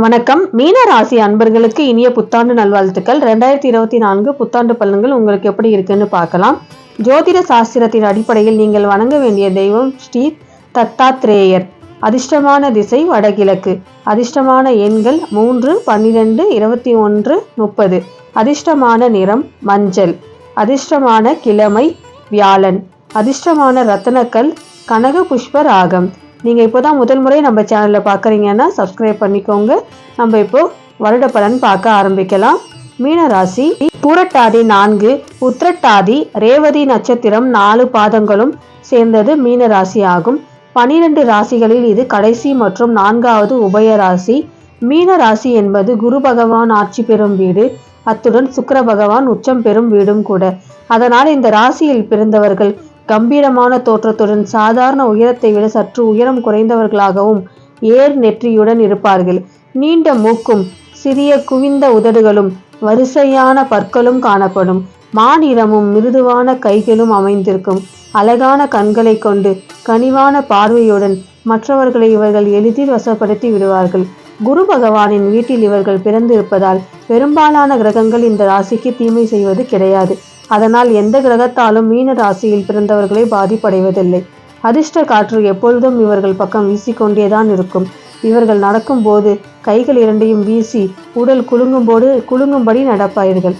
வணக்கம். மீன ராசி அன்பர்களுக்கு இனிய புத்தாண்டு நல்வாழ்த்துக்கள். ரெண்டாயிரத்தி இருபத்தி நான்கு புத்தாண்டு பலன்கள் உங்களுக்கு எப்படி இருக்குன்னு பார்க்கலாம். ஜோதிட சாஸ்திரத்தின் அடிப்படையில் நீங்கள் வணங்க வேண்டிய தெய்வம் ஸ்ரீ தத்தாத்ரேயர். அதிர்ஷ்டமான திசை வடகிழக்கு. அதிர்ஷ்டமான எண்கள் மூன்று பன்னிரெண்டு இருபத்தி ஒன்று முப்பது. அதிர்ஷ்டமான நிறம் மஞ்சள். அதிர்ஷ்டமான கிழமை வியாழன். அதிர்ஷ்டமான ரத்தனக்கல் கனக புஷ்ப ராகம். நீங்கள் இப்போ தான் முதல் முறை நம்ம சேனலில் பார்க்குறீங்கன்னா சப்ஸ்கிரைப் பண்ணிக்கோங்க. நம்ம இப்போ வருட பலன் பார்க்க ஆரம்பிக்கலாம். மீனராசி பூரட்டாதி நான்கு உத்திரட்டாதி ரேவதி நட்சத்திரம் நாலு பாதங்களும் சேர்ந்தது மீனராசி ஆகும். பனிரெண்டு ராசிகளில் இது கடைசி மற்றும் நான்காவது உபய ராசி. மீன ராசி என்பது குரு பகவான் ஆட்சி பெறும் வீடு. அத்துடன் சுக்கர பகவான் உச்சம் பெறும் வீடும் கூட. அதனால் இந்த ராசியில் பிறந்தவர்கள் கம்பீரமான தோற்றத்துடன் சாதாரண உயரத்தை விட சற்று உயரம் குறைந்தவர்களாகவும் ஏர் நெற்றியுடன் இருப்பார்கள். நீண்ட மூக்கும் சிறிய குவிந்த உதடுகளும் வரிசையான பற்களும் காணப்படும். மாநிறமும் மிருதுவான கைகளும் அமைந்திருக்கும். அழகான கண்களை கொண்டு கனிவான பார்வையுடன் மற்றவர்களை இவர்கள் எளிதில் வசப்படுத்தி விடுவார்கள். குரு பகவானின் வீட்டில் இவர்கள் பிறந்திருப்பதால் பெரும்பாலான கிரகங்கள் இந்த ராசிக்கு தீமை செய்வது கிடையாது. அதனால் எந்த கிரகத்தாலும் மீன ராசியில் பிறந்தவர்களை பாதிப்படைவதில்லை. அதிர்ஷ்ட காற்று எப்பொழுதும் இவர்கள் பக்கம் வீசிக்கொண்டேதான் இருக்கும். இவர்கள் நடக்கும்போது கைகள் இரண்டையும் வீசி உடல் குலுங்கும்போது குலுங்கும்படி நடப்பாயிர்கள்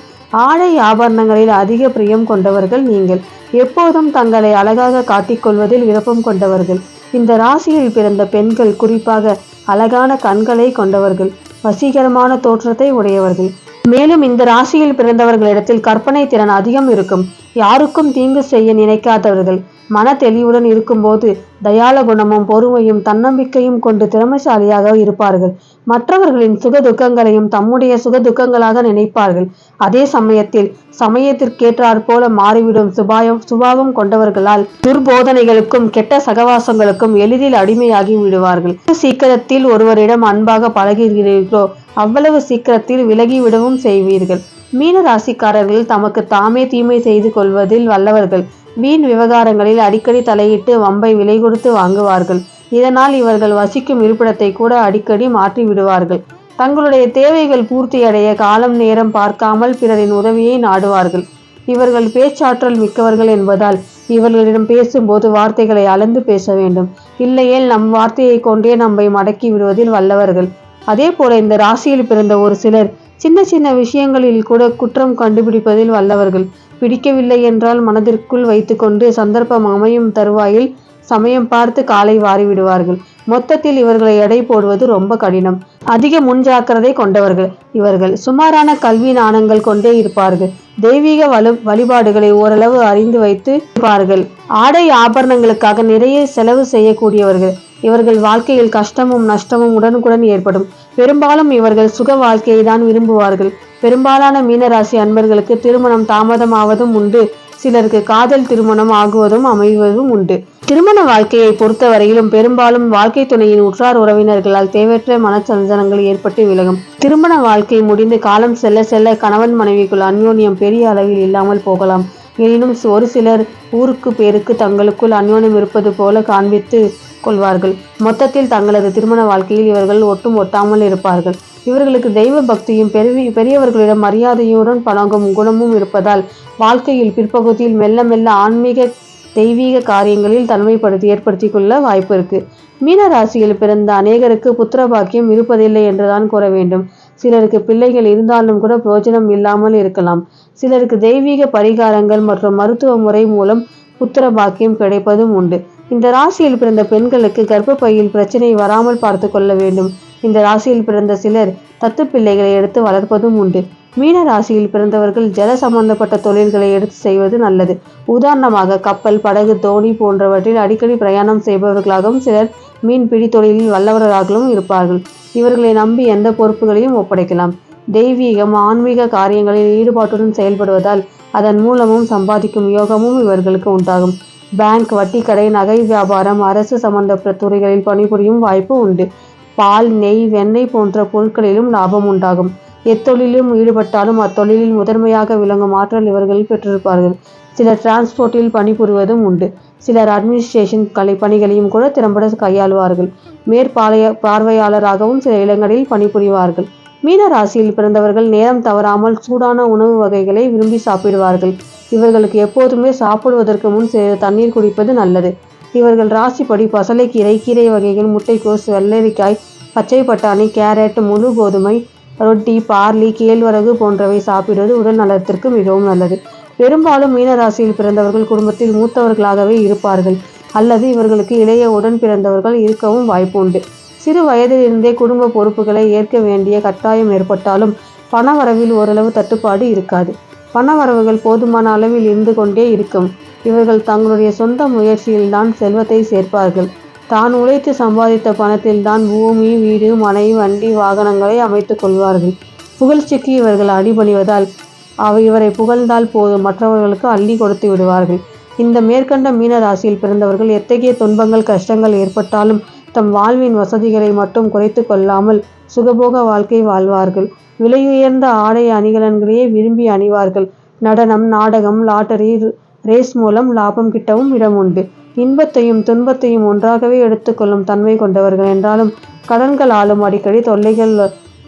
ஆடை ஆபரணங்களில் அதிக பிரியம் கொண்டவர்கள் நீங்கள். எப்போதும் தங்களை அழகாக காட்டிக்கொள்வதில் விருப்பம் கொண்டவர்கள். இந்த ராசியில் பிறந்த பெண்கள் குறிப்பாக அழகான கண்களை கொண்டவர்கள். வசீகரமான தோற்றத்தை உடையவர்கள். மேலும் இந்த ராசியில் பிறந்தவர்களிடத்தில் கற்பனை திறன் அதிகம் இருக்கும். யாருக்கும் தீங்கு செய்ய நினைக்காதவர்கள். மன தெளிவுடன் இருக்கும்போது தயால குணமும் பொறுமையும் தன்னம்பிக்கையும் கொண்டு திறமைசாலியாக இருப்பார்கள். மற்றவர்களின் சுக துக்கங்களையும் தம்முடைய சுக துக்கங்களாக நினைப்பார்கள். அதே சமயத்தில் சமயத்திற்கேற்றாற் போல மாறிவிடும் சுபாயம் சுபாவம் கொண்டவர்களால் துர்போதனைகளுக்கும் கெட்ட சகவாசங்களுக்கும் எளிதில் அடிமையாகி விடுவார்கள். சீக்கிரத்தில் ஒருவரிடம் அன்பாக பழகிறீர்களோ அவ்வளவு சீக்கிரத்தில் விலகிவிடவும் செய்வீர்கள். மீன ராசிக்காரர்கள் தமக்கு தாமே தீமை செய்து கொள்வதில் வல்லவர்கள். மீன் விவகாரங்களில் அடிக்கடி தலையிட்டு வம்பை விலை கொடுத்து வாங்குவார்கள். இதனால் இவர்கள் வசிக்கும் இருப்பிடத்தை கூட அடிக்கடி மாற்றி விடுவார்கள். தங்களுடைய தேவைகள் பூர்த்தியடைய காலம் நேரம் பார்க்காமல் பிறரின் உதவியை நாடுவார்கள். இவர்கள் பேச்சாற்றல் மிக்கவர்கள் என்பதால் இவர்களிடம் பேசும்போது வார்த்தைகளை அளந்து பேச வேண்டும். இல்லையேல் நம் வார்த்தையை கொண்டே நம்மை மடக்கி விடுவதில் வல்லவர்கள். அதே போல இந்த ராசியில் பிறந்த ஒரு சிலர் சின்ன சின்ன விஷயங்களில் கூட குற்றம் கண்டுபிடிப்பதில் வல்லவர்கள். பிடிக்கவில்லை என்றால் மனதிற்குள் வைத்துக்கொண்டு சந்தர்ப்பம் அமையும் தருவாயில் சமயம் பார்த்து காலை வாரி விடுவார்கள் மொத்தத்தில் இவர்களை எடை போடுவது ரொம்ப கடினம். அதிக முன்ஜாக்கிரதை கொண்டவர்கள் இவர்கள். சுமாரான கல்வி நாணங்கள் கொண்டே இருப்பார்கள். தெய்வீக வலு வழிபாடுகளை ஓரளவு அறிந்து வைத்து இருப்பார்கள். ஆடை ஆபரணங்களுக்காக நிறைய செலவு செய்யக்கூடியவர்கள். இவர்கள் வாழ்க்கையில் கஷ்டமும் நஷ்டமும் உடனுக்குடன் ஏற்படும். பெரும்பாலும் இவர்கள் சுக வாழ்க்கையை தான் விரும்புவார்கள். பெரும்பாலான மீனராசி அன்பர்களுக்கு திருமணம் தாமதமாவதும் உண்டு. சிலருக்கு காதல் திருமணம் ஆகுவதும் அமைவதும் உண்டு. திருமண வாழ்க்கையை பொறுத்தவரையிலும் பெரும்பாலும் வாழ்க்கை துணையின் உற்றார் உறவினர்களால் தேவையற்ற மனச்சஞ்சலங்கள் ஏற்பட்டு விலகும். திருமண வாழ்க்கை முடிந்து காலம் செல்ல செல்ல கணவன் மனைவிக்குள் அந்யோன்யம் பெரிய அளவில் இல்லாமல் போகலாம். எனினும் ஒரு சிலர் ஊருக்கு பேருக்கு தங்களுக்குள் அந்யோன்யம் இருப்பது போல காண்பித்து கொள்வார்கள். மொத்தத்தில் தங்களது திருமண வாழ்க்கையில் இவர்கள் ஒட்டும் ஒட்டாமல் இருப்பார்கள். இவர்களுக்கு தெய்வ பக்தியும் பெரிய பெரியவர்களிடம் மரியாதையுடன் பழகும் குணமும் இருப்பதால் வாழ்க்கையில் பிற்பகுதியில் மெல்ல மெல்ல ஆன்மீக தெய்வீக காரியங்களில் தன்மைப்படுத்தி ஏற்படுத்தி கொள்ள வாய்ப்பு இருக்கு. மீன ராசியில் பிறந்த அநேகருக்கு புத்திர பாக்கியம் இருப்பதில்லை என்றுதான் கூற வேண்டும். சிலருக்கு பிள்ளைகள் இருந்தாலும் கூட பிரயோஜனம் இல்லாமல் இருக்கலாம். சிலருக்கு தெய்வீக பரிகாரங்கள் மற்றும் மருத்துவ முறை மூலம் புத்திர பாக்கியம் கிடைப்பதும் உண்டு. இந்த ராசியில் பிறந்த பெண்களுக்கு கர்ப்பப்பையில் பிரச்சனை வராமல் பார்த்து கொள்ள வேண்டும். இந்த ராசியில் பிறந்த சிலர் தத்து பிள்ளைகளை எடுத்து வளர்ப்பதும் உண்டு. மீன ராசியில் பிறந்தவர்கள் ஜல சம்பந்தப்பட்ட தொழில்களை எடுத்து செய்வது நல்லது. உதாரணமாக கப்பல் படகு தோணி போன்றவற்றில் அடிக்கடி பிரயாணம் செய்பவர்களாகவும் சிலர் மீன்பிடி தொழிலில் வல்லவர்களாகவும் இருப்பார்கள். இவர்களை நம்பி எந்த பொறுப்புகளையும் ஒப்படைக்கலாம். தெய்வீகம் ஆன்மீக காரியங்களில் ஈடுபாட்டுடன் செயல்படுவதால் அதன் மூலமும் சம்பாதிக்கும் யோகமும் இவர்களுக்கு உண்டாகும். பேங்க் வட்டிக்கடை கடை நகை வியாபாரம் அரசு சம்பந்தப்பட்ட துறைகளில் பணிபுரியும் வாய்ப்பு உண்டு. பால் நெய் வெண்ணெய் போன்ற பொருட்களிலும் லாபம் உண்டாகும். எத்தொழிலும் ஈடுபட்டாலும் அத்தொழிலில் முதன்மையாக விளங்கும் ஆற்றல் இவர்கள் பெற்றிருப்பார்கள். சில டிரான்ஸ்போர்ட்டில் பணிபுரிவதும் உண்டு. சிலர் அட்மினிஸ்ட்ரேஷன் கலை பணிகளையும் கூட திறம்பட கையாளுவார்கள். மேற்பாளைய பார்வையாளராகவும் சில இடங்களில் பணிபுரிவார்கள். மீன ராசியில் பிறந்தவர்கள் நேரம் தவறாமல் சூடான உணவு வகைகளை விரும்பி சாப்பிடுவார்கள். இவர்களுக்கு எப்போதுமே சாப்பிடுவதற்கு முன் சிறிது தண்ணீர் குடிப்பது நல்லது. இவர்கள் ராசிப்படி பசலைக்கீரை கீரை வகைகள் முட்டைக்கோஸ் வெள்ளரிக்காய் பச்சை பட்டாணி கேரட் முழு கோதுமை ரொட்டி பார்லி கேழ்வரகு போன்றவை சாப்பிடுவது உடல் நலத்திற்கு மிகவும் நல்லது. பெரும்பாலும் மீனராசியில் பிறந்தவர்கள் குடும்பத்தில் மூத்தவர்களாகவே இருப்பார்கள். அல்லது இவர்களுக்கு இளைய உடன் பிறந்தவர்கள் இருக்கவும் வாய்ப்பு உண்டு சிறு வயதிலிருந்தே குடும்ப பொறுப்புகளை ஏற்க வேண்டிய கட்டாயம் ஏற்பட்டாலும் பணவரவில் ஓரளவு தட்டுப்பாடு இருக்காது. பணவரவுகள் போதுமான அளவில் இருந்து கொண்டே இருக்கும். இவர்கள் தங்களுடைய சொந்த முயற்சியில்தான் செல்வத்தை சேர்ப்பார்கள். தான் உழைத்து சம்பாதித்த பணத்தில்தான் பூமி வீடு மனை வண்டி வாகனங்களை அமைத்துக் கொள்வார்கள். புகழ்ச்சிக்கு இவர்கள் அடிபணிவதால் இவரை புகழ்ந்தால் போதும் மற்றவர்களுக்கு அள்ளி கொடுத்து விடுவார்கள். இந்த மேற்கண்ட மீன ராசியில் பிறந்தவர்கள் எத்தகைய துன்பங்கள் கஷ்டங்கள் ஏற்பட்டாலும் தம் வாழ்வின் வசதிகளை மட்டும் குறைத்து கொள்ளாமல் சுகபோக வாழ்க்கை வாழ்வார்கள். விலையுயர்ந்த ஆடை அணிகலன்களையே விரும்பி அணிவார்கள். நடனம் நாடகம் லாட்டரி ரேஸ் மூலம் லாபம் கிட்டவும் இடம் உண்டு. இன்பத்தையும் துன்பத்தையும் ஒன்றாகவே எடுத்துக்கொள்ளும் தன்மை கொண்டவர்கள் என்றாலும் கடன்கள் ஆளும் அடிக்கடி தொல்லைகள்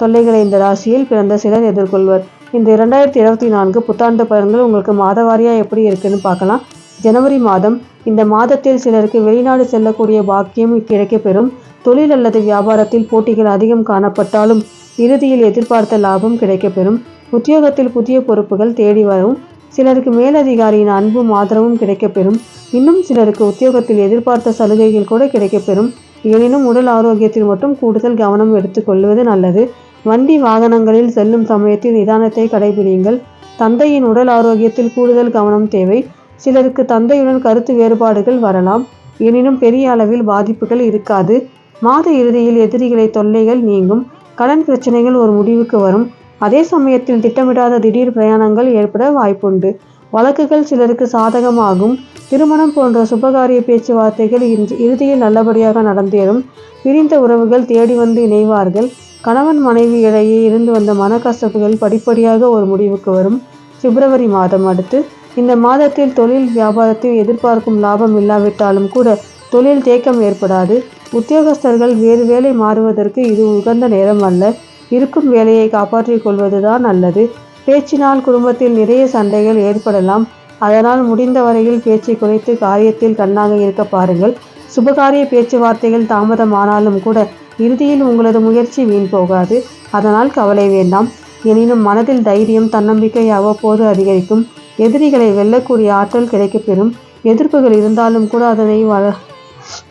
தொல்லைகளை இந்த ராசியில் பிறந்த சிலர் எதிர்கொள்வர். இந்த இரண்டாயிரத்தி இருபத்தி நான்கு புத்தாண்டு பலன்கள் உங்களுக்கு மாதவாரியா எப்படி இருக்குன்னு பார்க்கலாம். ஜனவரி மாதம் இந்த மாதத்தில் சிலருக்கு வெளிநாடு செல்லக்கூடிய பாக்கியம் கிடைக்கப்பெறும். தொழில் அல்லது வியாபாரத்தில் போட்டிகள் அதிகம் காணப்பட்டாலும் இறுதியில் எதிர்பார்த்த லாபம் கிடைக்கப்பெறும். உத்தியோகத்தில் புதிய பொறுப்புகள் தேடி வரும். சிலருக்கு மேலதிகாரியின் அன்பும் ஆதரவும் கிடைக்கப்பெறும். இன்னும் சிலருக்கு உத்தியோகத்தில் எதிர்பார்த்த சலுகைகள் கூட கிடைக்கப்பெறும். எனினும் உடல் ஆரோக்கியத்தில் மட்டும் கூடுதல் கவனம் எடுத்துக்கொள்வது நல்லது. வண்டி வாகனங்களில் செல்லும் சமயத்தில் நிதானத்தை கடைபிடியுங்கள். தந்தையின் உடல் ஆரோக்கியத்தில் கூடுதல் கவனம் தேவை. சிலருக்கு தந்தையுடன் கருத்து வேறுபாடுகள் வரலாம். எனினும் பெரிய அளவில் பாதிப்புகள் இருக்காது. மாத இறுதியில் எதிரிகளை தொல்லைகள் நீங்கும். கடன் பிரச்சனைகள் ஒரு முடிவுக்கு வரும். அதே சமயத்தில் திட்டமிடாத திடீர் பிரயாணங்கள் ஏற்பட வாய்ப்புண்டு. வழக்குகள் சிலருக்கு சாதகமாகும். திருமணம் போன்ற சுபகாரிய பேச்சுவார்த்தைகள் இன்று இறுதியில் நல்லபடியாக நடந்தேறும். பிரிந்த உறவுகள் தேடி வந்து இணைவார்கள். கணவன் மனைவி இடையே இருந்து வந்த மனக்கசப்புகள் படிப்படியாக ஒரு முடிவுக்கு வரும். பிப்ரவரி மாதம் அடுத்து இந்த மாதத்தில் தொழில் வியாபாரத்தில் எதிர்பார்க்கும் லாபம் இல்லாவிட்டாலும் கூட தொழில் தேக்கம் ஏற்படாது. உத்தியோகஸ்தர்கள் வேறு வேலை மாறுவதற்கு இது உகந்த நேரம் அல்ல. இருக்கும் வேலையை காப்பாற்றிக் கொள்வதுதான் நல்லது. பேச்சினால் குடும்பத்தில் நிறைய சண்டைகள் ஏற்படலாம். அதனால் முடிந்த வரையில் பேச்சை குறைத்து காரியத்தில் கண்ணாக இருக்க பாருங்கள். சுபகாரிய பேச்சுவார்த்தைகள் தாமதமானாலும் கூட இறுதியில் உங்களது முயற்சி வீண் போகாது. அதனால் கவலை வேண்டாம். எனினும் மனதில் தைரியம் தன்னம்பிக்கை அவ்வப்போது அதிகரிக்கும். எதிரிகளை வெல்லக்கூடிய ஆற்றல் கிடைக்கப்பெறும். எதிர்ப்புகள் இருந்தாலும் கூட அதனை வ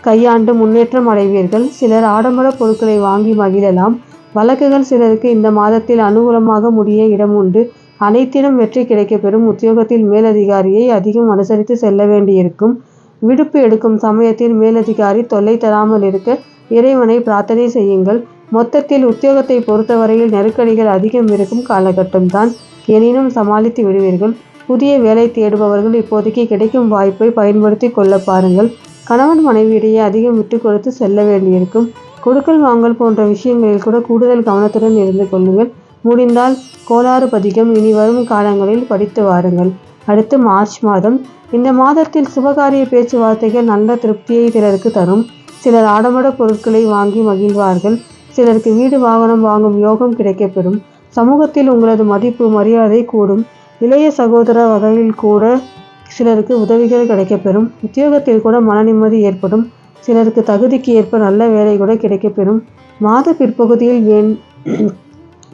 கையாண்டு முன்னேற்றம் அடைவீர்கள். சிலர் ஆடம்பர பொருட்களை வாங்கி மகிழலாம். வழக்குகள் சிலருக்கு இந்த மாதத்தில் அனுகூலமாக முடிய இடம் உண்டு. அனைத்திலும் வெற்றி கிடைக்கப்பெறும். உத்தியோகத்தில் மேலதிகாரியை அதிகம் அனுசரித்து செல்ல வேண்டியிருக்கும். விடுப்பு எடுக்கும் சமயத்தில் மேலதிகாரி தொல்லை தராமல் இருக்க இறைவனை பிரார்த்தனை செய்யுங்கள். மொத்தத்தில் உத்தியோகத்தை பொறுத்தவரையில் நெருக்கடிகள் அதிகம் இருக்கும் காலகட்டம்தான் எனினும் சமாளித்து விடுவீர்கள். புதிய வேலை தேடுபவர்கள் இப்போதைக்கு கிடைக்கும் வாய்ப்பை பயன்படுத்தி கொள்ள பாருங்கள். கணவன் மனைவியிடையே அதிகம் விட்டு கொடுத்து செல்ல வேண்டியிருக்கும். கொடுக்கல் வாங்கல் போன்ற விஷயங்களில் கூட கூடுதல் கவனத்துடன் இருந்து கொள்ளுங்கள். முடிந்தால் கோளாறு பதிகம் இனி வரும் காலங்களில் படித்து வாருங்கள். அடுத்து மார்ச் மாதம். இந்த மாதத்தில் சுபகாரிய பேச்சுவார்த்தைகள் நல்ல திருப்தியை சிலருக்கு தரும். சிலர் ஆடம்பர பொருட்களை வாங்கி மகிழ்வார்கள். சிலருக்கு வீடு வாகனம் வாங்கும் யோகம் கிடைக்கப்பெறும். சமூகத்தில் உங்களது மதிப்பு மரியாதை கூடும். இளைய சகோதர வகையில் கூட சிலருக்கு உதவிகள் கிடைக்கப்பெறும். உத்தியோகத்தில் கூட மன நிம்மதி ஏற்படும். சிலருக்கு தகுதிக்கு ஏற்ப நல்ல வேலை கூட கிடைக்கப்பெறும். மாத பிற்பகுதியில் வேண்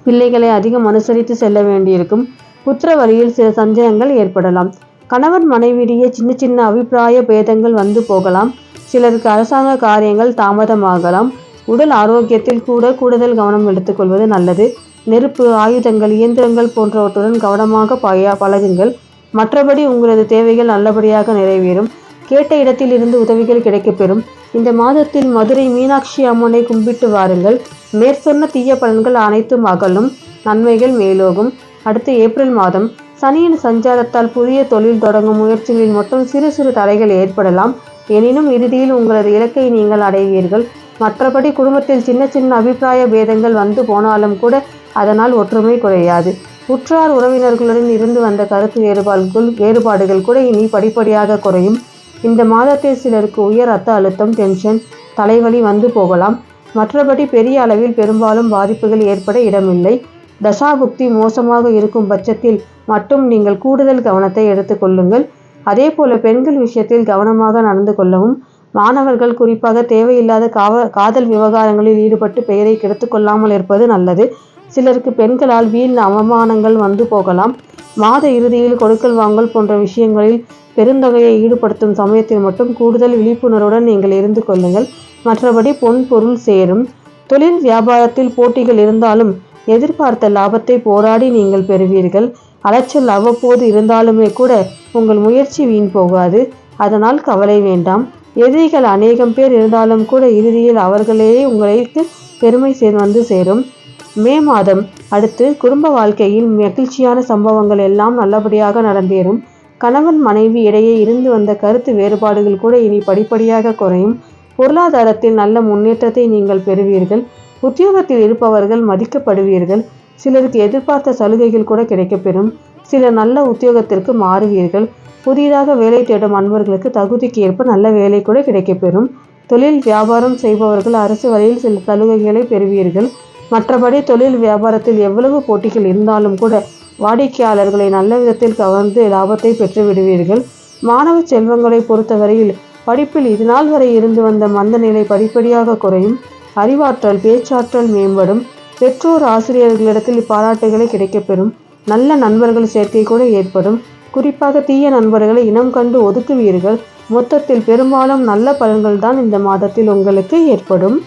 பிள்ளைகளை அதிகம் அனுசரித்து செல்ல வேண்டியிருக்கும். புத்திர வழியில் சில சஞ்சயங்கள் ஏற்படலாம். கணவன் மனைவியிடையே சின்ன சின்ன அபிப்பிராய பேதங்கள் வந்து போகலாம். சிலருக்கு அரசாங்க காரியங்கள் தாமதமாகலாம். உடல் ஆரோக்கியத்தில் கூட கூடுதல் கவனம் எடுத்துக்கொள்வது நல்லது. நெருப்பு ஆயுதங்கள் இயந்திரங்கள் போன்றவற்றுடன் கவனமாக பய பழகுங்கள். மற்றபடி உங்களது தேவைகள் நல்லபடியாக நிறைவேறும். கேட்ட இடத்தில் இருந்து உதவிகள் கிடைக்கப்பெறும். இந்த மாதத்தில் மதுரை மீனாட்சி அம்மனை கும்பிட்டு வாருங்கள். மேற்சொன்ன தீய பலன்கள் அனைத்தும் அகலும். நன்மைகள் மேலோகும். அடுத்து ஏப்ரல் மாதம் சனியின் சஞ்சாரத்தால் புதிய தொழில் தொடங்கும் முயற்சிகளில் மட்டும் சிறு சிறு தடைகள் ஏற்படலாம். எனினும் இறுதியில் உங்களது இலக்கை நீங்கள் அடைவீர்கள். மற்றபடி குடும்பத்தில் சின்ன சின்ன அபிப்பிராய பேதங்கள் வந்து போனாலும் கூட அதனால் ஒற்றுமை குறையாது. உற்றார் உறவினர்களுடன் இருந்து வந்த கருத்து வேறுபாடுகள் வேறுபாடுகள் கூட இனி படிப்படியாக குறையும். இந்த மாதத்தில் சிலருக்கு உயர் ரத்த அழுத்தம் டென்ஷன் தலைவலி வந்து போகலாம். மற்றபடி பெரிய அளவில் பெரும்பாலும் பாதிப்புகள் ஏற்பட இடமில்லை. தசாபுக்தி மோசமாக இருக்கும் பட்சத்தில் மட்டும் நீங்கள் கூடுதல் கவனத்தை எடுத்துக்கொள்ளுங்கள் அதே போல பெண்கள் விஷயத்தில் கவனமாக நடந்து கொள்ளவும் மாணவர்கள் குறிப்பாக தேவையில்லாத காவ காதல் விவகாரங்களில் ஈடுபட்டு பெயரை கெடுத்து கொள்ளாமல் இருப்பது நல்லது. சிலருக்கு பெண்களால் வீண் அவமானங்கள் வந்து போகலாம். மாத இறுதியில் கொடுக்கல் வாங்கல் போன்ற விஷயங்களில் பெருந்தொகையை ஈடுபடுத்தும் சமயத்தில் மட்டும் கூடுதல் விழிப்புணர்வுடன் நீங்கள் இருந்து கொள்ளுங்கள். மற்றபடி பொன் பொருள் சேரும். தொழில் வியாபாரத்தில் போட்டிகள் இருந்தாலும் எதிர்பார்த்த லாபத்தை போராடி நீங்கள் பெறுவீர்கள். அலைச்சல் அவ்வப்போது இருந்தாலுமே கூட உங்கள் முயற்சி வீண் போகாது. அதனால் கவலை வேண்டாம். எதிரிகள் அநேகம் பேர் இருந்தாலும் கூட இறுதியில் அவர்களே உங்களுக்கு பெருமை சேர்ந்து வந்து சேரும். மே மாதம் அடுத்து குடும்ப வாழ்க்கையில் மகிழ்ச்சியான சம்பவங்கள் எல்லாம் நல்லபடியாக நடந்தேறும். கணவன் மனைவி இடையே இருந்து வந்த கருத்து வேறுபாடுகள் கூட இனி படிப்படியாக குறையும். பொருளாதாரத்தில் நல்ல முன்னேற்றத்தை நீங்கள் பெறுவீர்கள். உத்தியோகத்தில் இருப்பவர்கள் மதிக்கப்படுவீர்கள். சிலருக்கு எதிர்பார்த்த சலுகைகள் கூட கிடைக்கப்பெறும். சில நல்ல உத்தியோகத்திற்கு மாறுவீர்கள். புதிதாக வேலை தேடும் அன்பர்களுக்கு தகுதிக்கு ஏற்ப நல்ல வேலை கூட கிடைக்கப்பெறும். தொழில் வியாபாரம் செய்பவர்கள் அரசு வழியில் சில சலுகைகளை பெறுவீர்கள். மற்றபடி தொழில் வியாபாரத்தில் எவ்வளவு போட்டிகள் இருந்தாலும் கூட வாடிக்கையாளர்களை நல்ல விதத்தில் கவர்ந்து லாபத்தை பெற்று விடுவீர்கள். மாணவ செல்வங்களை பொறுத்தவரையில் படிப்பில் இதுநாள் வரை இருந்து வந்த மந்த நிலை படிப்படியாக குறையும். அறிவாற்றல் பேச்சாற்றல் மேம்படும். பெற்றோர் ஆசிரியர்களிடத்தில் பாராட்டுகளை கிடைக்கப்பெறும். நல்ல நண்பர்கள் சேர்க்கை கூட ஏற்படும். குறிப்பாக தீய நண்பர்களை இனம் கண்டு ஒதுக்குவீர்கள். மொத்தத்தில் பெரும்பாலும் நல்ல பலன்கள் தான் இந்த மாதத்தில் உங்களுக்கு ஏற்படும்.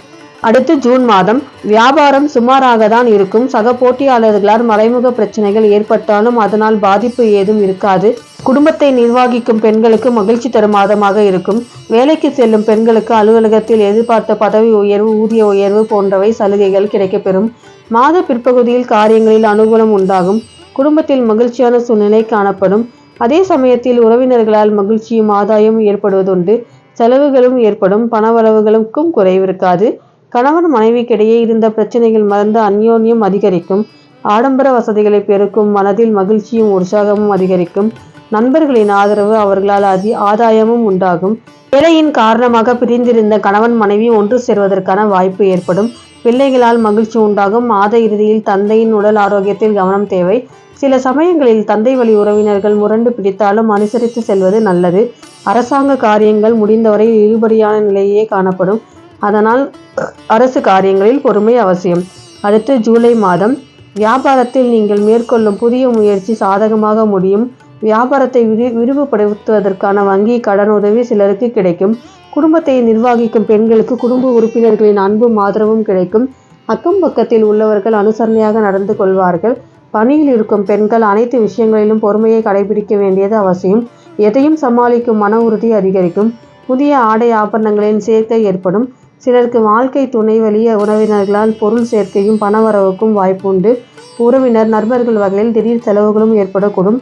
அடுத்து ஜூன் மாதம். வியாபாரம் சுமாராக தான் இருக்கும். சக போட்டியாளர்களால் மறைமுக பிரச்சனைகள் ஏற்பட்டாலும் அதனால் பாதிப்பு ஏதும் இருக்காது. குடும்பத்தை நிர்வகிக்கும் பெண்களுக்கு மகிழ்ச்சி தரும் மாதமாக இருக்கும். வேலைக்கு செல்லும் பெண்களுக்கு அலுவலகத்தில் எதிர்பார்த்த பதவி உயர்வு ஊதிய உயர்வு போன்றவை சலுகைகள் கிடைக்கப்பெறும். மாத பிற்பகுதியில் காரியங்களில் அனுகூலம் உண்டாகும். குடும்பத்தில் மகிழ்ச்சியான சூழ்நிலை காணப்படும். அதே சமயத்தில் உறவினர்களால் மகிழ்ச்சியும் ஆதாயமும் ஏற்படுவதுண்டு. செலவுகளும் ஏற்படும். பணவரவுகளுக்கும் குறைவிருக்காது கணவன் மனைவிக்கிடையே இருந்த பிரச்சனைகள் மறந்து அந்யோன்யம் அதிகரிக்கும். ஆடம்பர வசதிகளை பெருக்கும் மனதில் மகிழ்ச்சியும் உற்சாகமும் அதிகரிக்கும். நண்பர்களின் ஆதரவு அவர்களால் அதி ஆதாயமும் உண்டாகும். வேலையின் காரணமாக பிரிந்திருந்த கணவன் மனைவி ஒன்று சேர்வதற்கான வாய்ப்பு ஏற்படும். பிள்ளைகளால் மகிழ்ச்சி உண்டாகும். மாத இறுதியில் தந்தையின் உடல் ஆரோக்கியத்தில் கவனம் தேவை. சில சமயங்களில் தந்தை வழி உறவினர்கள் முரண்டு பிடித்தாலும் அனுசரித்து செல்வது நல்லது. அரசாங்க காரியங்கள் முடிந்தவரை இழுபடியான நிலையே காணப்படும். அதனால் அரசு காரியங்களில் பொறுமை அவசியம். அடுத்து ஜூலை மாதம். வியாபாரத்தில் நீங்கள் மேற்கொள்ளும் புதிய முயற்சி சாதகமாக முடியும். வியாபாரத்தை விரி விரிவுபடுத்துவதற்கான வங்கி கடன் உதவி சிலருக்கு கிடைக்கும். குடும்பத்தை நிர்வகிக்கும் பெண்களுக்கு குடும்ப உறுப்பினர்களின் அன்பும் ஆதரவும் கிடைக்கும். அக்கம் பக்கத்தில் உள்ளவர்கள் அனுசரணையாக நடந்து கொள்வார்கள். பணியில் இருக்கும் பெண்கள் அனைத்து விஷயங்களிலும் பொறுமையை கடைபிடிக்க வேண்டியது அவசியம். எதையும் சமாளிக்கும் மன உறுதி அதிகரிக்கும். புதிய ஆடை ஆபரணங்களின் சேர்க்கை ஏற்படும். சிலருக்கு வாழ்க்கை துணை வழிய உறவினர்களால் பொருள் சேர்க்கையும் பணவரவுக்கும் வாய்ப்புண்டு. உறவினர் நண்பர்கள் வகையில் திடீர் செலவுகளும் ஏற்படக்கூடும்.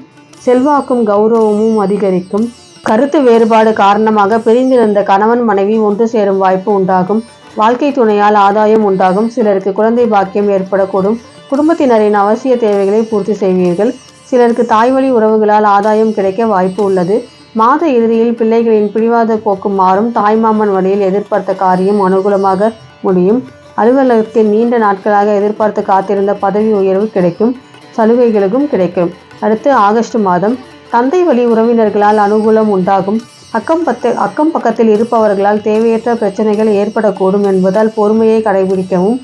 செல்வாக்கும் கௌரவமும் அதிகரிக்கும். கருத்து வேறுபாடு காரணமாக பிரிந்திருந்த கணவன் மனைவி ஒன்று சேரும் வாய்ப்பு உண்டாகும். வாழ்க்கை துணையால் ஆதாயம் உண்டாகும். சிலருக்கு குழந்தை பாக்கியம் ஏற்படக்கூடும். குடும்பத்தினரின் அவசிய தேவைகளை பூர்த்தி செய்வீர்கள். சிலருக்கு தாய்வழி உறவுகளால் ஆதாயம் கிடைக்க வாய்ப்பு உள்ளது. மாத இறுதியில் பிள்ளைகளின் பிடிவாத போக்கு மாறும். தாய்மாமன் வழியில் எதிர்பார்த்த காரியம் அனுகூலமாக முடியும். அலுவலகத்தில் நீண்ட நாட்களாக எதிர்பார்த்து காத்திருந்த பதவி உயர்வு கிடைக்கும். சலுகைகளுக்கும் கிடைக்கும். அடுத்து ஆகஸ்ட் மாதம் தந்தை வழி உறவினர்களால் அனுகூலம் உண்டாகும். அக்கம் பத்து அக்கம் பக்கத்தில் இருப்பவர்களால் தேவையற்ற பிரச்சனைகள் ஏற்படக்கூடும் என்பதால் பொறுமையை கடைபிடிக்கவும்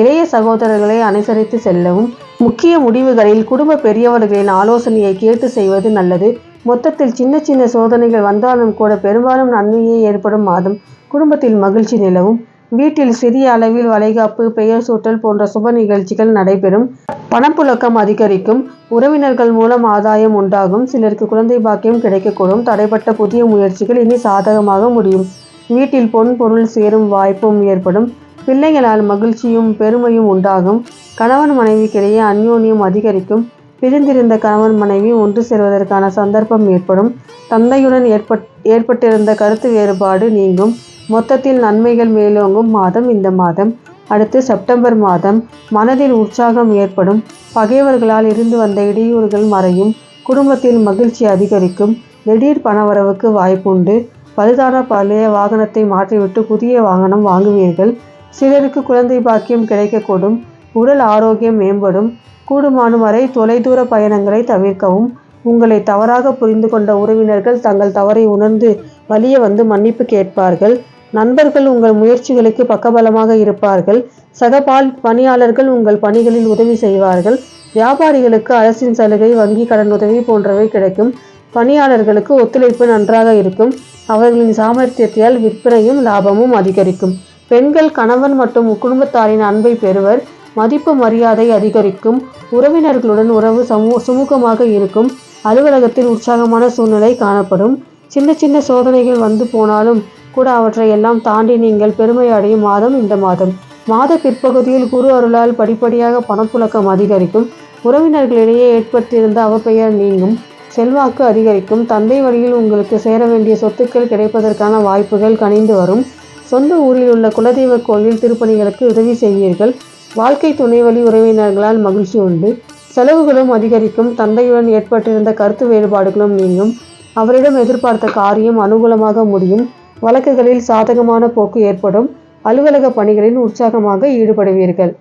இளைய சகோதரர்களை அனுசரித்து செல்லவும் முக்கிய முடிவுகளில் குடும்ப பெரியவர்களின் ஆலோசனையை கேட்டு செய்வது நல்லது. மொத்தத்தில் சின்ன சின்ன சோதனைகள் வந்தாலும் கூட பெரும்பாலும் நன்மையே ஏற்படும் மாதம். குடும்பத்தில் மகிழ்ச்சி நிலவும். வீட்டில் சிறிய அளவில் வளைகாப்பு பெயர் சூட்டல் போன்ற சுப நிகழ்ச்சிகள் நடைபெறும். பணப்புழக்கம் அதிகரிக்கும். உறவினர்கள் மூலம் ஆதாயம் உண்டாகும். சிலருக்கு குழந்தை பாக்கியம் கிடைக்கக்கூடும். தடைப்பட்ட புதிய முயற்சிகள் இனி சாதகமாக முடியும். வீட்டில் பொன் பொருள் சேரும் வாய்ப்பும் ஏற்படும். பிள்ளைகளால் மகிழ்ச்சியும் பெருமையும் உண்டாகும். கணவன் மனைவிக்கிடையே அந்யோன்யம் அதிகரிக்கும். பிரிந்திருந்த கணவன் மனைவி ஒன்று சேர்வதற்கான சந்தர்ப்பம் ஏற்படும். தந்தையுடன் ஏற்பட் ஏற்பட்டிருந்த கருத்து வேறுபாடு நீங்கும். மொத்தத்தில் நன்மைகள் மேலோங்கும் மாதம் இந்த மாதம். அடுத்து செப்டம்பர் மாதம் மனதில் உற்சாகம் ஏற்படும். பகைவர்களால் இருந்து வந்த இடையூறுகள் மறையும். குடும்பத்தில் மகிழ்ச்சி அதிகரிக்கும். திடீர் பணவரவுக்கு வாய்ப்புண்டு. பழுதான பழைய வாகனத்தை மாற்றிவிட்டு புதிய வாகனம் வாங்குவீர்கள். சிலருக்கு குழந்தை பாக்கியம் கிடைக்கக்கூடும். உடல் ஆரோக்கியம் மேம்படும். கூடுமானும் வரை தொலைதூர பயணங்களை தவிர்க்கவும். உங்களை தவறாக புரிந்து கொண்ட உறவினர்கள் தங்கள் தவறை உணர்ந்து வலிய வந்து மன்னிப்பு கேட்பார்கள். நண்பர்கள் உங்கள் முயற்சிகளுக்கு பக்கபலமாக இருப்பார்கள். சக பால் பணியாளர்கள் உங்கள் பணிகளில் உதவி செய்வார்கள். வியாபாரிகளுக்கு அரசின் சலுகை வங்கி கடன் உதவி போன்றவை கிடைக்கும். பணியாளர்களுக்கு ஒத்துழைப்பு நன்றாக இருக்கும். அவர்களின் சாமர்த்தியத்தால் விற்பனையும் லாபமும் அதிகரிக்கும். பெண்கள் கணவன் மற்றும் குடும்பத்தாரின் அன்பை பெறுவர். மதிப்பு மரியாதை அதிகரிக்கும் உறவினர்களுடன் உறவு சமூ சுமூகமாக இருக்கும் அலுவலகத்தில் உற்சாகமான சூழ்நிலை காணப்படும். சின்ன சின்ன சோதனைகள் வந்து போனாலும் கூட அவற்றை எல்லாம் தாண்டி நீங்கள் பெருமை அடையும் மாதம் இந்த மாதம். மாத பிற்பகுதியில் குரு அருளால் படிப்படியாக பணப்புழக்கம் அதிகரிக்கும். உறவினர்களிடையே ஏற்பட்டிருந்த அவப்பெயர் நீங்கும். செல்வாக்கு அதிகரிக்கும். தந்தை வழியில் உங்களுக்கு சேர வேண்டிய சொத்துக்கள் கிடைப்பதற்கான வாய்ப்புகள் கனிந்து வரும். சொந்த ஊரில் உள்ள குலதெய்வ கோயில் திருப்பணிகளுக்கு உதவி செய்வீர்கள். வாழ்க்கை துணை வழி உறவினர்களால் மகிழ்ச்சி உண்டு. செலவுகளும் அதிகரிக்கும். தந்தையுடன் ஏற்பட்டிருந்த கருத்து வேறுபாடுகளும் நீங்கும். அவரிடம் எதிர்பார்த்த காரியம் அனுகூலமாக முடியும். வழக்குகளில் சாதகமான போக்கு ஏற்படும். அலுவலக பணிகளில் உற்சாகமாக ஈடுபடுவீர்கள்.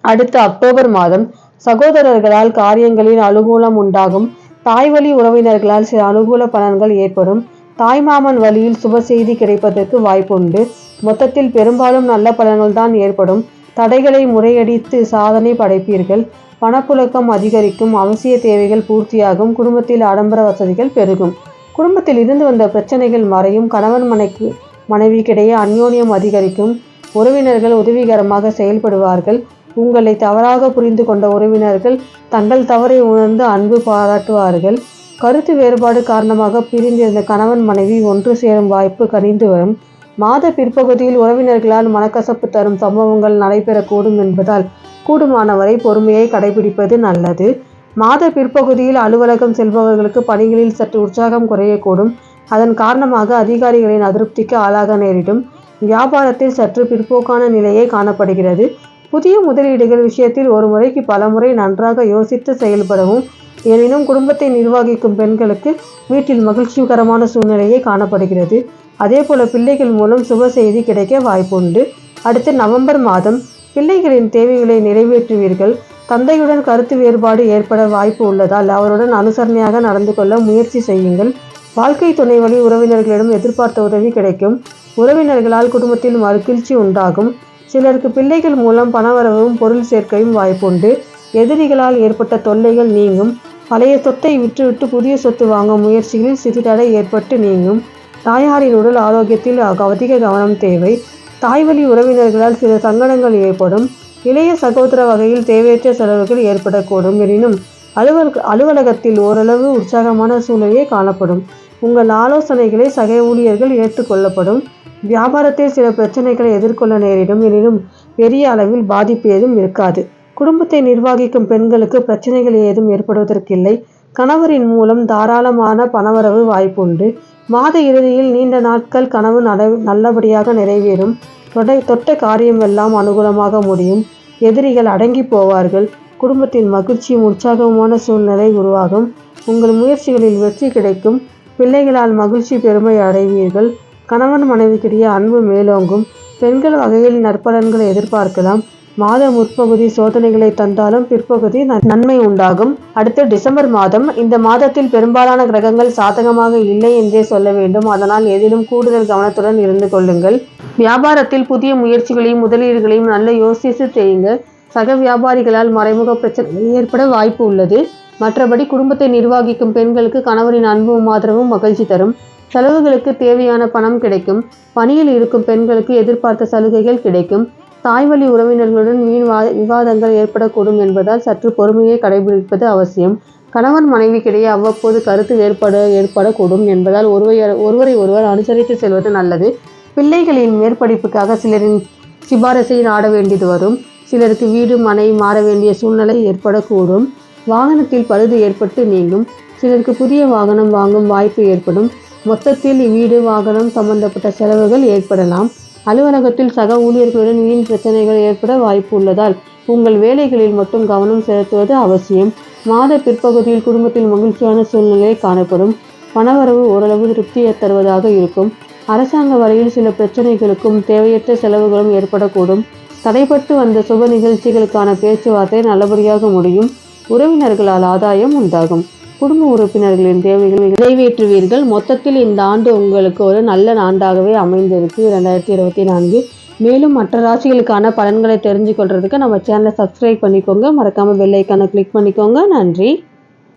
அடுத்த அக்டோபர் மாதம் சகோதரர்களால் காரியங்களில் அனுகூலம் உண்டாகும். தாய்வழி உறவினர்களால் சில அனுகூல பலன்கள் ஏற்படும். தாய்மாமன் வழியில் சுப செய்தி கிடைப்பதற்கு வாய்ப்புண்டு. மொத்தத்தில் பெரும்பாலும் நல்ல பலன்கள் தான் ஏற்படும். தடைகளை முறையடித்து சாதனை படைப்பீர்கள். பணப்புழக்கம் அதிகரிக்கும். அவசிய தேவைகள் பூர்த்தியாகும். குடும்பத்தில் ஆடம்பர வசதிகள் பெருகும். குடும்பத்தில் இருந்து வந்த பிரச்சனைகள் மறையும். கணவன் மனைக்கு மனைவிக்கிடையே அந்யோன்யம் அதிகரிக்கும். உறவினர்கள் உதவிகரமாக செயல்படுவார்கள். உங்களை தவறாக புரிந்து கொண்ட உறவினர்கள் தங்கள் தவறை உணர்ந்து அன்பு பாராட்டுவார்கள். கருத்து வேறுபாடு காரணமாக பிரிந்திருந்த கணவன் மனைவி ஒன்று சேரும் வாய்ப்பு கனிந்து வரும். மாத பிற்பகுதியில் உறவினர்களால் மனக்கசப்பு தரும் சம்பவங்கள் நடைபெறக்கூடும் என்பதால் கூடுமானவரை பொறுமையை கடைபிடிப்பது நல்லது. மாத பிற்பகுதியில் அலுவலகம் செல்பவர்களுக்கு பணிகளில் சற்று உற்சாகம் குறையக்கூடும். அதன் காரணமாக அதிகாரிகளின் அதிருப்திக்கு ஆளாக நேரிடும். வியாபாரத்தில் சற்று பிற்போக்கான நிலையே காணப்படுகிறது. புதிய முதலீடுகள் விஷயத்தில் ஒரு முறைக்கு பல முறை நன்றாக யோசித்து செயல்படவும் எனினும் குடும்பத்தை நிர்வகிக்கும் பெண்களுக்கு வீட்டில் மகிழ்ச்சிகரமான சூழ்நிலையே காணப்படுகிறது. அதேபோல பிள்ளைகள் மூலம் சுப செய்தி கிடைக்க வாய்ப்புண்டு. அடுத்து நவம்பர் மாதம் பிள்ளைகளின் தேவைகளை நிறைவேற்றுவீர்கள். தந்தையுடன் கருத்து வேறுபாடு ஏற்பட வாய்ப்பு உள்ளதால் அவருடன் அனுசரணையாக நடந்து கொள்ள முயற்சி செய்யுங்கள். வாழ்க்கை துணை வழி உறவினர்களிடம் எதிர்பார்த்த உதவி கிடைக்கும். உறவினர்களால் குடும்பத்தில் மறுகிழ்ச்சி உண்டாகும். சிலருக்கு பிள்ளைகள் மூலம் பணவரவும் பொருள் சேர்க்கையும் வாய்ப்புண்டு. எதிரிகளால் ஏற்பட்ட தொல்லைகள் நீங்கும். பழைய சொத்தை விற்றுவிட்டு புதிய சொத்து வாங்கும் முயற்சிகளில் சிறு தடை ஏற்பட்டு நீங்கும். தாயாரின் உடல் ஆரோக்கியத்தில் அதிக கவனம் தேவை. தாய்வழி உறவினர்களால் சில சங்கடங்கள் ஏற்படும். இளைய சகோதர வகையில் தேவையற்ற செலவுகள் ஏற்படக்கூடும். எனினும் அலுவலக அலுவலகத்தில் ஓரளவு உற்சாகமான சூழ்நிலையே காணப்படும். உங்கள் ஆலோசனைகளை சக ஊழியர்கள் ஏற்றுக்கொள்ளப்படும். வியாபாரத்தில் சில பிரச்சனைகளை எதிர்கொள்ள நேரிடும். எனினும் பெரிய அளவில் பாதிப்பு ஏதும் இருக்காது. குடும்பத்தை நிர்வகிக்கும் பெண்களுக்கு பிரச்சனைகள் ஏதும் ஏற்படுவதற்கில்லை. கணவரின் மூலம் தாராளமான பணவரவு வாய்ப்புண்டு. மாத இறுதியில் நீண்ட நாட்கள் கனவு நட நல்லபடியாக நிறைவேறும். தொட தொட்ட காரியமெல்லாம் அனுகூலமாக முடியும். எதிரிகள் அடங்கி போவார்கள். குடும்பத்தில் மகிழ்ச்சியும் உற்சாகமான சூழ்நிலை உருவாகும். உங்கள் முயற்சிகளில் வெற்றி கிடைக்கும். பிள்ளைகளால் மகிழ்ச்சி பெருமை அடைவீர்கள். கணவன் மனைவிக்கிடையே அன்பு மேலோங்கும். பெண்கள் வகையில் நற்பலன்களை எதிர்பார்க்கலாம். மாத முற்பகுதி சோதனைகளை தந்தாலும் பிற்பகுதி நன்மை உண்டாகும். அடுத்து டிசம்பர் மாதம் இந்த மாதத்தில் பெரும்பாலான கிரகங்கள் சாதகமாக இல்லை என்றே சொல்ல வேண்டும். அதனால் எதிலும் கூடுதல் கவனத்துடன் இருந்து கொள்ளுங்கள். வியாபாரத்தில் புதிய முயற்சிகளையும் முதலீடுகளையும் நல்ல யோசித்து செய்யுங்க. சக வியாபாரிகளால் மறைமுக பிரச்சனை ஏற்பட வாய்ப்பு உள்ளது. மற்றபடி குடும்பத்தை நிர்வகிக்கும் பெண்களுக்கு கணவரின் அன்பும் ஆதரவும் மகிழ்ச்சி தரும். செலவுகளுக்கு தேவையான பணம் கிடைக்கும். பணியில் இருக்கும் பெண்களுக்கு எதிர்பார்த்த சலுகைகள் கிடைக்கும். தாய்வழி உறவினர்களுடன் வீண் விவாதங்கள் ஏற்படக்கூடும் என்பதால் சற்று பொறுமையை கடைபிடிப்பது அவசியம். கணவன் மனைவிக்கிடையே அவ்வப்போது கருத்து வேறுபாடு ஏற்படக்கூடும் என்பதால் ஒருவரை ஒருவரை ஒருவர் அனுசரித்து செல்வது நல்லது. பிள்ளைகளின் மேற்படிப்புக்காக சிலரின் சிபாரசை நாட வேண்டியது வரும். சிலருக்கு வீடு மனை மாற வேண்டிய சூழ்நிலை ஏற்படக்கூடும். வாகனத்தில் பழுது ஏற்பட்டு நீங்கும். சிலருக்கு புதிய வாகனம் வாங்கும் வாய்ப்பு ஏற்படும். மொத்தத்தில் வீடு வாகனம் சம்பந்தப்பட்ட செலவுகள் ஏற்படலாம். அலுவலகத்தில் சக ஊழியர்களுடன் வீண் பிரச்சனைகள் ஏற்பட வாய்ப்பு உள்ளதால் உங்கள் வேலைகளில் மட்டும் கவனம் செலுத்துவது அவசியம். மாத பிற்பகுதியில் குடும்பத்தில் மகிழ்ச்சியான சூழ்நிலை காணப்படும். பணவரவு ஓரளவு திருப்தியை தருவதாக இருக்கும். அரசாங்க வரையில் சில பிரச்சனைகளுக்கும் தேவையற்ற செலவுகளும் ஏற்படக்கூடும். தடைப்பட்டு வந்த சுப நிகழ்ச்சிகளுக்கான பேச்சுவார்த்தை நல்லபடியாக முடியும். உறவினர்களால் ஆதாயம் உண்டாகும். குடும்ப உறுப்பினர்களின் தேவைகளை நிறைவேற்றுவீர்கள். மொத்தத்தில் இந்த ஆண்டு உங்களுக்கு ஒரு நல்ல ஆண்டாகவே அமைந்திருக்கு. ரெண்டாயிரத்தி இருபத்தி நான்கு. மேலும் மற்ற ராசிகளுக்கான பலன்களை தெரிஞ்சு கொள்றதுக்கு நம்ம சேனலை சப்ஸ்கிரைப் பண்ணிக்கோங்க. மறக்காமல் பெல்லைக்கான கிளிக் பண்ணிக்கோங்க. நன்றி.